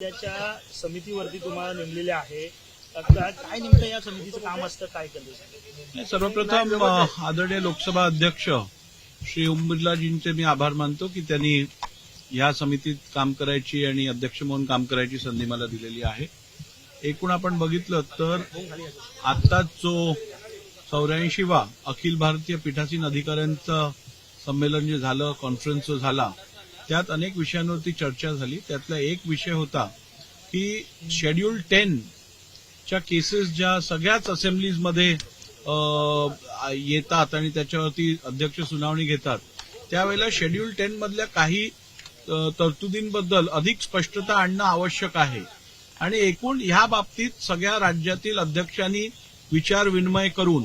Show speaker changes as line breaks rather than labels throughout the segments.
त्याच्या समितीवरती तुम्हाला नेमलेले आहे. काय नेमकं या समितीचं काम असतं काय करते
सर्वप्रथम आदरणीय लोकसभा अध्यक्ष श्री ओम बिर्लाजींचे मी आभार मानतो की त्यांनी या समितीत काम करायची आणि अध्यक्ष म्हणून काम करायची संधी मला दिलेली आहे. एकूण आपण बघितलं तर आत्ताच जो चौऱ्याऐंशीवा अखिल भारतीय पीठासीन अधिकाऱ्यांचं संमेलन जे झालं कॉन्फरन्स जो झाला त्यात अनेक विषयांवरती चर्चा झाली. त्यातला एक विषय होता की शेड्यूल टेन च्या केसेस ज्या सगळ्याच असेंब्लीजमध्ये येतात आणि त्याच्यावरती अध्यक्ष सुनावणी घेतात त्यावेळेला शेड्यूल टेन मधल्या काही तरतुदींबद्दल अधिक स्पष्टता आणणं आवश्यक आहे. आणि एकूण ह्या बाबतीत सगळ्या राज्यातील अध्यक्षांनी विचार विनिमय करून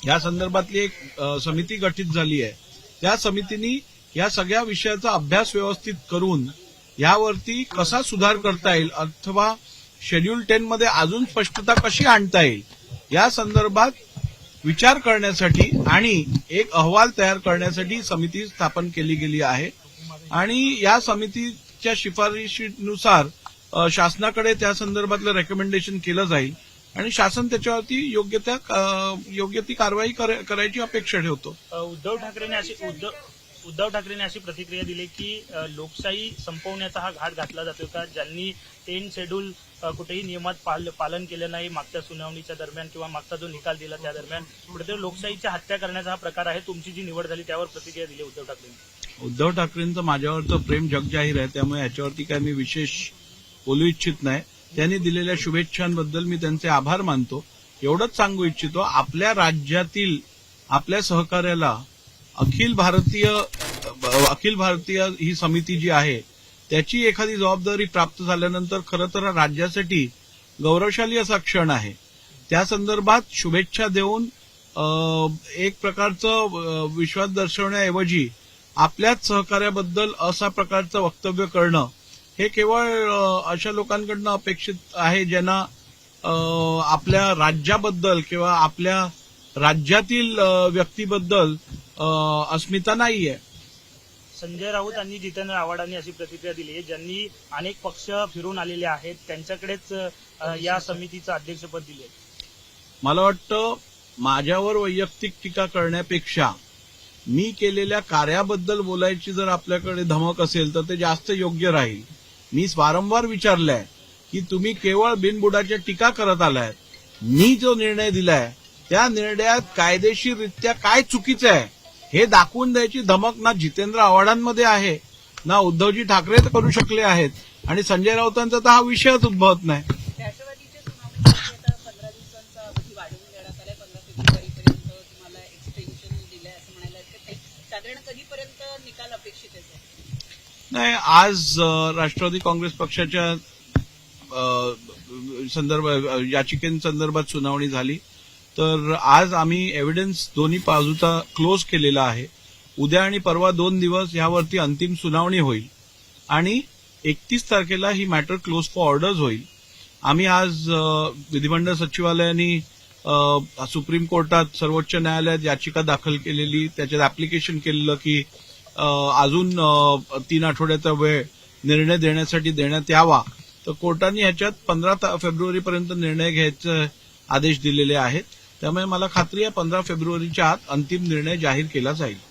या संदर्भातली एक समिती गठीत झाली आहे. त्या समितीनी या सगळ्या विषयाचा अभ्यास व्यवस्थित करून यावरती कसा सुधार करता येईल अथवा शेड्यूल टेन मध्ये अजून स्पष्टता कशी आणता येईल या संदर्भात विचार करण्यासाठी आणि एक अहवाल तयार करण्यासाठी समिती स्थापन केली गेली आहे. आणि या समितीच्या शिफारशीनुसार शासनाकडे त्या संदर्भातलं रेकमेंडेशन केलं जाईल आणि शासन त्याच्यावरती योग्य त्या योग्य ती कारवाई करायची अपेक्षा ठेवतो.
उद्धव ठाकरेने अशी उद्धव उद्धव ठाकरेने अशी प्रतिक्रिया दिली की लोकशाही संपवण्याचा हा घाट घातला जातो का ज्यांनी टेन शेड्यूल कुठेही नियमात पाल- पालन केलं नाही मागच्या सुनावणीच्या दरम्यान किंवा मागचा जो निकाल दिला त्या दरम्यान कुठेतरी लोकशाहीची हत्या करण्याचा हा प्रकार आहे. तुमची जी निवड झाली त्यावर प्रतिक्रिया दिली उद्धव ठाकरेंनी.
उद्धव ठाकरेंचं माझ्यावरचं प्रेम जगजाहीर आहे. त्यामुळे याच्यावरती काय मी विशेष बोलू इच्छित नाही. त्यांनी दिलेल्या शुभेच्छांबद्दल मी त्यांचे आभार मानतो. एवढंच सांगू इच्छितो आपल्या राज्यातील आपल्या सहकार्याला अखिल भारतीय अखिल भारतीय ही समिती जी आहे त्याची एखादी जबाबदारी प्राप्त झाल्यानंतर खरं तर राज्यासाठी गौरवशाली असा क्षण आहे. त्या संदर्भात शुभेच्छा देऊन एक प्रकारचं विश्वास दर्शवण्याऐवजी आपल्याच सहकार्याबद्दल असा प्रकारचं वक्तव्य करणं हे केवळ अशा लोकांकडनं अपेक्षित आहे ज्यांना आपल्या राज्याबद्दल किंवा आपल्या राज्यातील व्यक्तीबद्दल अ, अस्मिता नाहीये.
संजय राऊत आणि जितेंद्र आव्हाडांनी अशी प्रतिक्रिया दिली आहे. ज्यांनी अनेक पक्ष फिरून आलेले आहेत त्यांच्याकडेच अ, या समितीचं अध्यक्षपद दिले
मला वाटतं माझ्यावर वैयक्तिक टीका करण्यापेक्षा मी केलेल्या कार्याबद्दल बोलायची जर आपल्याकडे धमक असेल तर ते जास्त योग्य राहील. मी वारंवार विचारलंय की तुम्ही केवळ बिनबुडाच्या टीका करत आलाय. मी जो निर्णय दिलाय त्या निर्णयात कायदेशीररित्या काय चुकीचं आहे? हे दाखवून द्यायची धमक ना जितेंद्र आव्हाडांमध्ये आहे ना उद्धवजी ठाकरे तर करू शकले आहेत. आणि संजय राऊतांचा तर हा विषयच उद्भवत नाही.
नाही.
आज राष्ट्रवादी काँग्रेस पक्षाच्या संदर्भ याचिकेसंदर्भात सुनावणी झाली. तर आज आम्ही एव्हिडन्स दोन्ही बाजूचा क्लोज केलेला आहे. उद्या आणि परवा दोन दिवस यावरती अंतिम सुनावणी होईल. आणि एकतीस तारखेला ही मॅटर क्लोज फॉर ऑर्डर्स होईल. आम्ही आज विधिमंडळ सचिवालयाने सुप्रीम कोर्टात सर्वोच्च न्यायालयात याचिका दाखल केलेली त्याच्यात ऍप्लिकेशन केलेलं की अजून तीन आठवड्याचा वेळ निर्णय देण्यासाठी देण्यात यावा. तर कोर्टाने ह्याच्यात पंधरा फेब्रुवारीपर्यंत निर्णय घ्यायचे आदेश दिलेले आहेत. त्यामुळे मला खात्री आहे पंधरा फेब्रुवारीच्या आत अंतिम निर्णय जाहीर केला जाईल.